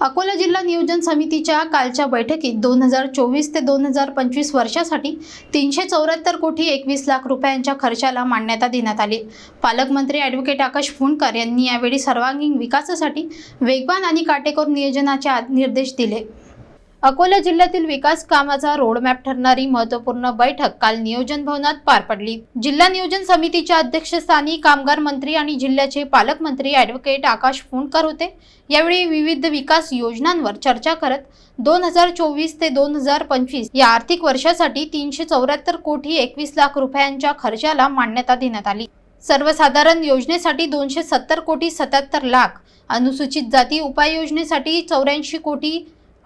अकोला जिल्हा नियोजन समितीच्या कालच्या बैठकीत दोन हजार चोवीस ते दोन हजार पंचवीस वर्षासाठी तीनशे चौऱ्याहत्तर कोटी एकवीस लाख रुपयांच्या खर्चाला मान्यता देण्यात आली. पालकमंत्री ॲडव्होकेट आकाश फुंडकर यांनी यावेळी सर्वांगीण विकासासाठी वेगवान आणि काटेकोर नियोजनाचे निर्देश दिले. अकोला जिल्ह्यातील विकास कामाचा रोडमॅप ठरणारी महत्त्वपूर्ण बैठक काल नियोजन भवनात पार पडली. जिल्हा नियोजन समितीच्या अध्यक्षस्थानी कामगार मंत्री आणि जिल्ह्याचे पालकमंत्री ॲडव्होकेट आकाश फुंडकर होते. यावेळी विविध विकास योजनांवर चर्चा करत दोन हजार चोवीस ते दोन हजार पंचवीस या आर्थिक वर्षासाठी तीनशे चौऱ्याहत्तर कोटी एकवीस लाख रुपयांच्या खर्चाला मान्यता देण्यात आली. सर्वसाधारण योजनेसाठी दोनशे सत्तर कोटी सत्याहत्तर लाख अनुसूचित जाती उपाययोजनेसाठी चौऱ्याऐंशी कोटी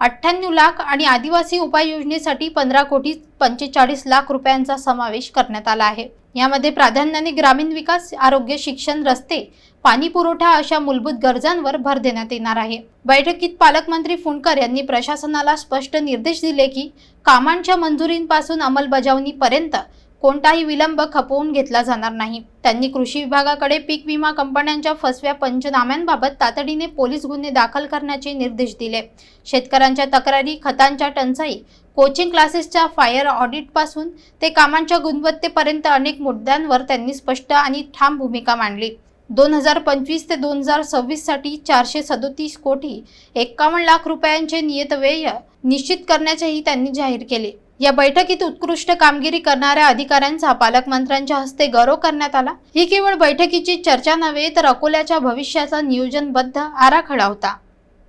अठ्ठ्याण्णव लाख आणि आदिवासी उपाययोजनेसाठी पंधरा कोटी पंचेचाळीस लाख रुपयांचा समावेश करण्यात आला आहे. यामध्ये प्राधान्याने ग्रामीण विकास आरोग्य शिक्षण रस्ते पाणी पुरवठा अशा मूलभूत गरजांवर भर देण्यात येणार आहे. बैठकीत पालकमंत्री फुंडकर यांनी प्रशासनाला स्पष्ट निर्देश दिले की कामांच्या मंजुरींपासून अंमलबजावणीपर्यंत कोणताही विलंब खपवून घेतला जाणार नाही. त्यांनी कृषी विभागाकडे पीक विमा कंपन्यांच्या फसव्या पंचनाम्यांबाबत तातडीने पोलीस गुन्हे दाखल करण्याचे निर्देश दिले. शेतकऱ्यांच्या तक्रारी खतांच्या टंचाई कोचिंग क्लासेसच्या फायर ऑडिटपासून ते कामांच्या गुणवत्तेपर्यंत अनेक मुद्द्यांवर त्यांनी स्पष्ट आणि ठाम भूमिका मांडली. दोन हजार पंचवीस ते दोन हजार सव्वीससाठी चारशे सदोतीस कोटी एक्कावन्न लाख रुपयांचे नियतव्यय निश्चित करण्याचेही त्यांनी जाहीर केले. या बैठकीत उत्कृष्ट कामगिरी करणाऱ्या अधिकाऱ्यांचा पालकमंत्र्यांच्या हस्ते गौरव करण्यात आला. ही केवळ बैठकीची चर्चा नव्हे तर अकोल्याच्या भविष्याचा नियोजनबद्ध आराखडा होता.